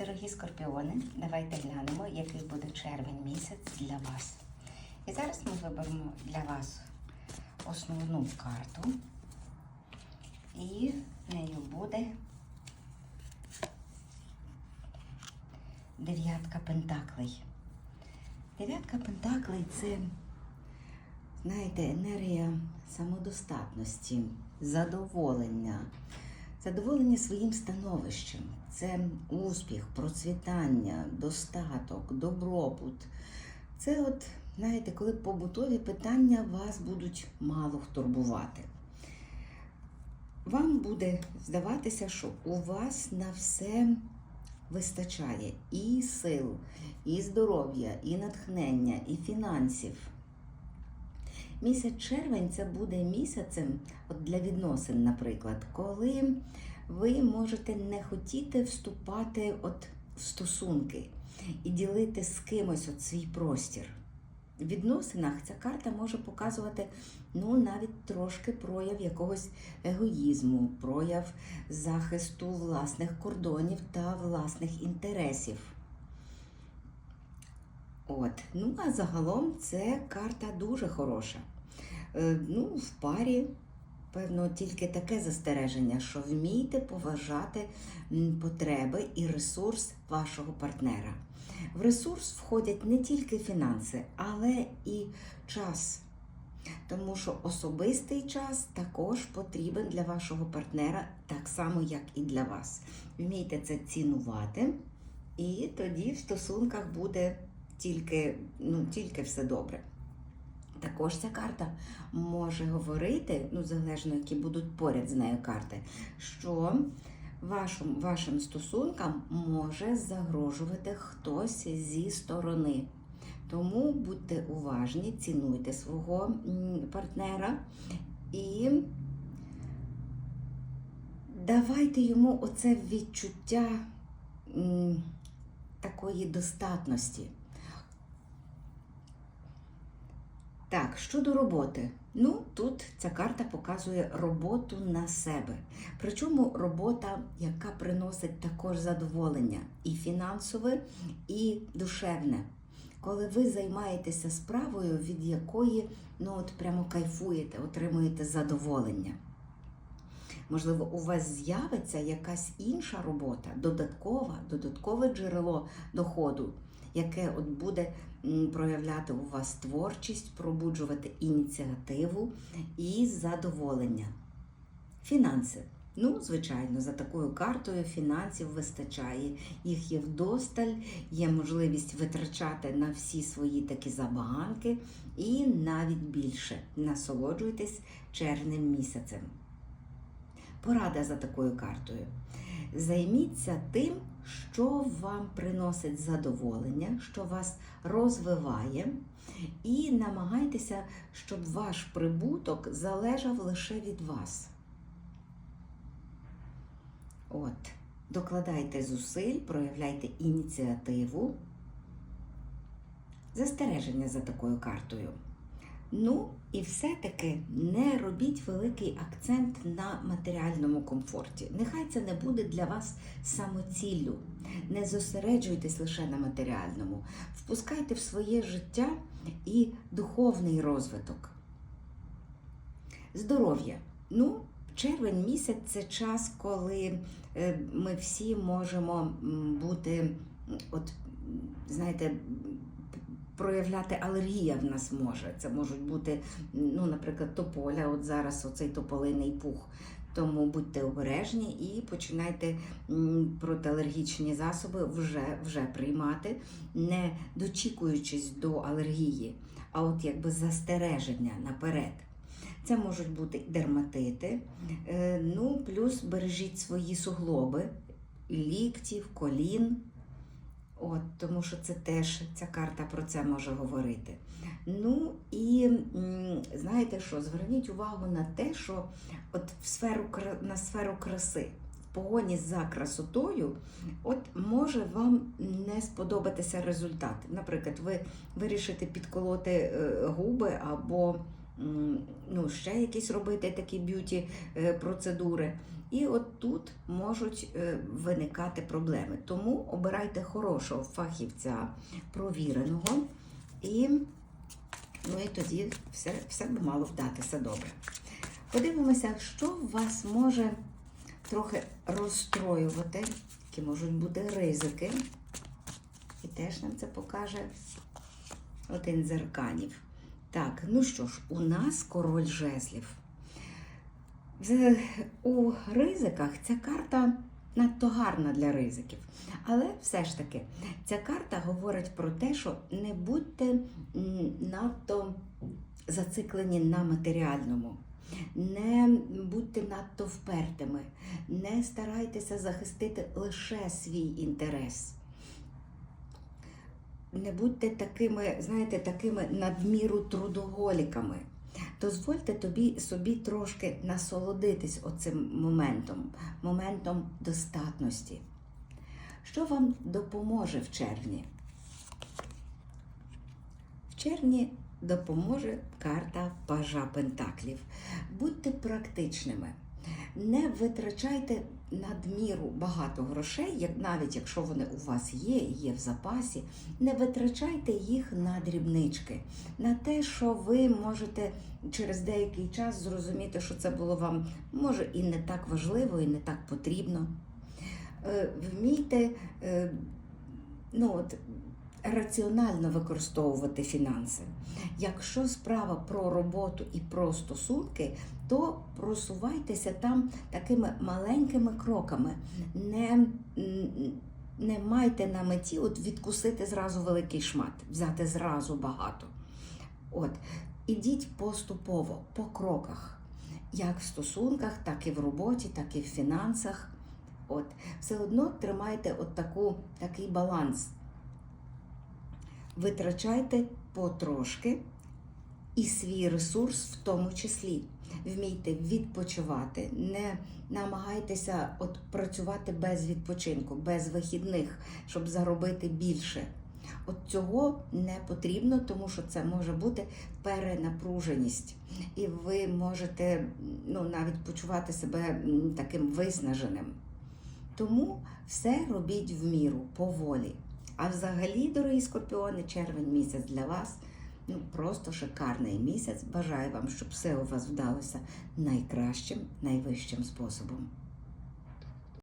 Дорогі скорпіони, давайте глянемо, який буде червень місяць для вас. І зараз ми виберемо для вас основну карту. І нею буде дев'ятка пентаклей. Дев'ятка пентаклей це, знаєте, енергія самодостатності, задоволення, задоволення своїм становищем. Це успіх, процвітання, достаток, добробут. Це, от, знаєте, коли побутові питання вас будуть мало турбувати. Вам буде здаватися, що у вас на все вистачає і сил, і здоров'я, і натхнення, і фінансів. Місяць червень це буде місяцем от для відносин, наприклад, коли ви можете не хотіти вступати от в стосунки і ділити з кимось от свій простір. В відносинах ця карта може показувати ну, навіть трошки прояв якогось егоїзму, прояв захисту власних кордонів та власних інтересів. От. Ну, а загалом це карта дуже хороша. Е, ну, в парі, певно, тільки таке застереження, що вмійте поважати потреби і ресурс вашого партнера. В ресурс входять не тільки фінанси, але і час. Тому що особистий час також потрібен для вашого партнера, так само, як і для вас. Вмійте це цінувати, і тоді в стосунках буде тільки, ну, тільки все добре. Також ця карта може говорити, ну, залежно, які будуть поряд з нею карти, що вашим, вашим стосункам може загрожувати хтось зі сторони. Тому будьте уважні, цінуйте свого партнера і давайте йому оце відчуття такої достатності. Так, щодо роботи. Ну, тут ця карта показує роботу на себе. Причому робота, яка приносить також задоволення і фінансове, і душевне. Коли ви займаєтеся справою, від якої ну от прямо кайфуєте, отримуєте задоволення. Можливо, у вас з'явиться якась інша робота, додаткова, додаткове джерело доходу, яке от буде проявляти у вас творчість, пробуджувати ініціативу і задоволення. Фінанси. Ну, звичайно, за такою картою фінансів вистачає. Їх є вдосталь, є можливість витрачати на всі свої такі забаганки і навіть більше. Насолоджуйтесь червним місяцем. Порада за такою картою. Займіться тим, що вам приносить задоволення, що вас розвиває, і намагайтеся, щоб ваш прибуток залежав лише від вас. От, докладайте зусиль, проявляйте ініціативу. Застереження за такою картою. Ну, і все-таки не робіть великий акцент на матеріальному комфорті. Нехай це не буде для вас самоціллю. Не зосереджуйтесь лише на матеріальному. Впускайте в своє життя і духовний розвиток. Здоров'я. Ну, червень місяць це час, коли е, ми всі можемо бути, от, знаєте, проявляти алергія в нас може. Це можуть бути, ну, наприклад, тополя, от зараз оцей тополиний пух. Тому будьте обережні і починайте протиалергічні засоби вже, вже приймати, не дочікуючись до алергії, а от якби застереження наперед. Це можуть бути дерматити, е, ну плюс бережіть свої суглоби, ліктів, колін. От, тому що це теж ця карта про це може говорити. Ну і знаєте що, зверніть увагу на те, що от в сферу на сферу краси, в погоні за красотою, от може вам не сподобатися результат. Наприклад, ви вирішите підколоти е, губи або ну, ще якісь робити такі б'юті е, процедури. І от тут можуть е, виникати проблеми. Тому обирайте хорошого фахівця, провіреного, і, ну, і тоді все, все би мало вдатися добре. Подивимося, що вас може трохи розстроювати, які можуть бути ризики. І теж нам це покаже один з арканів. Так, ну що ж, у нас король жезлів. У ризиках ця карта надто гарна для ризиків. Але все ж таки, ця карта говорить про те, що не будьте надто зациклені на матеріальному. Не будьте надто впертими, не старайтеся захистити лише свій інтерес. Не будьте такими, знаєте, такими надміру трудоголіками. Дозвольте тобі собі трошки насолодитись оцим моментом, моментом достатності. Що вам допоможе в червні? В червні допоможе карта Пажа Пентаклів. Будьте практичними. Не витрачайте надміру багато грошей, як навіть якщо вони у вас є, є в запасі, не витрачайте їх на дрібнички, на те, що ви можете через деякий час зрозуміти, що це було вам може і не так важливо, і не так потрібно. Е, Вмійте е, ну, от, раціонально використовувати фінанси. Якщо справа про роботу і про стосунки, то просувайтеся там такими маленькими кроками. Не, не майте на меті от відкусити зразу великий шмат, взяти зразу багато. От, ідіть поступово, по кроках, як в стосунках, так і в роботі, так і в фінансах. От, все одно тримайте от таку, такий баланс. Витрачайте потрошки і свій ресурс в тому числі. Вмійте відпочивати, не намагайтеся от працювати без відпочинку, без вихідних, щоб заробити більше. От цього не потрібно, тому що це може бути перенапруженість, і ви можете ну, навіть почувати себе таким виснаженим. Тому все робіть в міру, поволі. А взагалі, дорогі скорпіони, червень місяць для вас ну просто шикарний місяць. Бажаю вам, щоб все у вас вдалося найкращим, найвищим способом.